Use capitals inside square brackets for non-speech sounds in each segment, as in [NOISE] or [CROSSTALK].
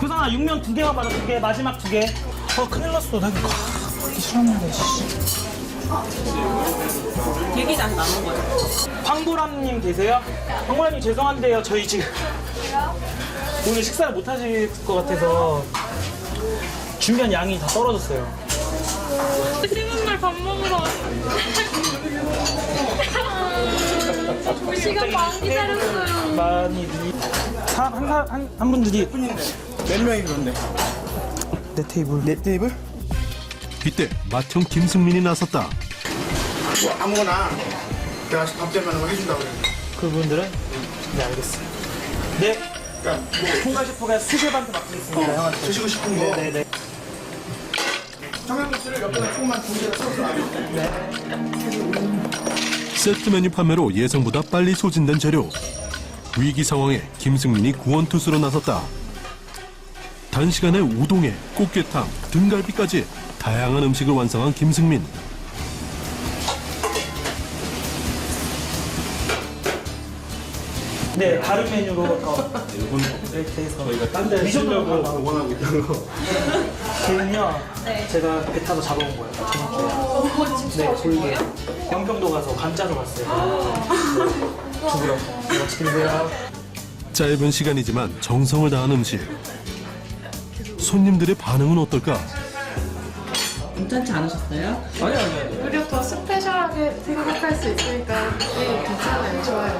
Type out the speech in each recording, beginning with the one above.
교상아 육면 두 개만 받아 두 개 마지막 두 개. 어 큰일 났어 나 이거 이 싫었는데 씨. 얘기장 남은 거예요. 황보람님 계세요? 황보람님 죄송한데요 저희 지금 [LAUGHS] 오늘 식사를 못 하실 것 같아서 준비한 양이 다 떨어졌어요. 쉬는 날밥 먹으러 [LAUGHS] 시간 반 기다렸어요. 많이 한한 한 분들이 몇 명이 그런데? 내 테이블 네 테이블? 이때 맏형 김승민이 나섰다. 뭐 아무거나 내가 밥 되면 뭐 해준다고 그래. 그분들은 네 알겠어요. 네 그러니까 뭐 셰프가 수제반도 맡기겠습니다 형한테. 드시고 싶은 거 네네. 청양고추를 옆에다 조금만 두개를 썰어서 놔요. 세트 메뉴 판매로 예상보다 빨리 소진된 재료. 위기 상황에 김승민이 구원투수로 나섰다. 단시간에 우동에 꽃게탕, 등갈비까지 다양한 음식을 완성한 김승민. 네 다른 메뉴로 더 이렇게 해서. 저희가 딴데 리조트로 원하고 있던 거. 걔는요 제가 배 타서 잡아온 거예요. 저녁에. 네 돌게 영평도 가서 간 짜서 갔어요. 죽으러 맛있게 드세요. 짧은 시간이지만 정성을 다한 음식. 손님들의 반응은 어떨까? 괜찮지 않으셨어요? 오히려 더 스페셜하게 생각할 수 있으니까 네, 괜찮아요. 좋아요.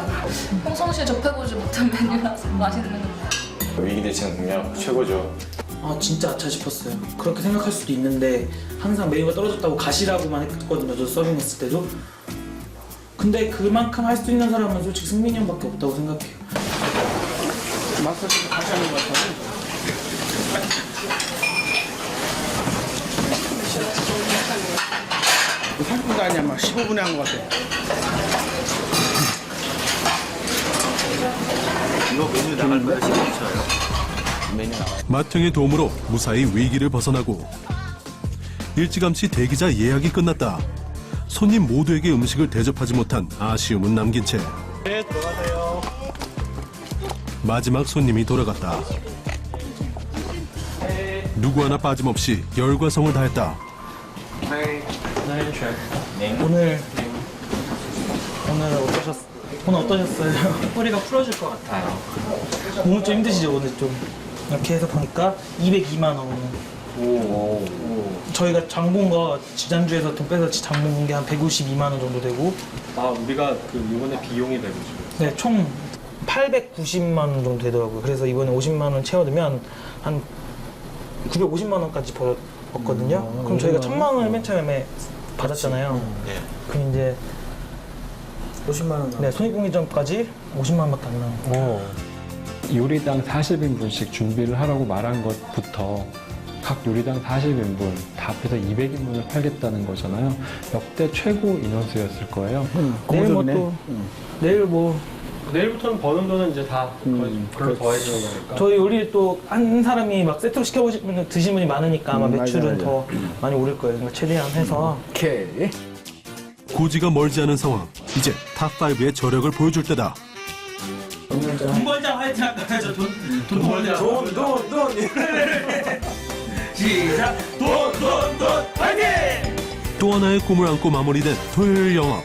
평상시에 접해보지 못한 메뉴라서 맛있는 것 같아요. 위기 대책 능력 최고죠. 아 진짜 아차 싶었어요 그렇게 생각할 수도 있는데 항상 메뉴가 떨어졌다고 가시라고만 했거든요 저 서빙했을 때도 근데 그만큼 할 수 있는 사람은 솔직히 승민이 형밖에 없다고 생각해요 마스터도 다시 하는 것 같아요. 그 3분도 아니야, 막 15분에 한 것 같아. 맏형의 도움으로 무사히 위기를 벗어나고 일찌감치 대기자 예약이 끝났다. 손님 모두에게 음식을 대접하지 못한 아쉬움은 남긴 채. 네 들어가세요 마지막 손님이 돌아갔다. 누구 하나 빠짐없이 열과 성을 다했다. 오늘 오늘 어떠셨 오늘 어떠셨어요? [LAUGHS] 허리가 풀어질 것 같아요. 오늘 좀 힘드시죠 오늘 좀 이렇게 해서 보니까 202만 원 저희가 장본 거 지난주에서 돈 빼서 장본 게 한 152만 원 정도 되고 아 우리가 그 이번에 비용이 되고 네, 총 890만 원 정도 되더라고요. 그래서 이번에 50만 원 채워두면 한 950만 원까지 벌었거든요. 그럼 저희가 천만 원을 맨 처음에 받았잖아요. 그럼 이제 50만 원. 네, 손익공개점까지 50만 원밖에 안 나와요. 요리당 40인분씩 준비를 하라고 말한 것부터 각 요리당 40인분 다 합해서 200인분을 팔겠다는 거잖아요. 역대 최고 인원수였을 거예요. 내일 뭐 또 내일 뭐 내일부터는 버는 돈은 이제 다 별로 더해지는 거니까. 저희 요리 또 한 사람이 막 세트로 시켜보시면 드시는 분이 많으니까 아마 매출은 더 많이 오를 거예요. 그러니까 최대한 해서 오케이. 고지가 멀지 않은 상황. 이제 탑5의 저력을 보여줄 때다. 돈 벌자 화이팅 할까요? 돈돈 벌자. 돈 돈 돈. [LAUGHS] 시작. 돈 돈 돈 화이팅! 또 하나의 꿈을 안고 마무리된 토요일 영업.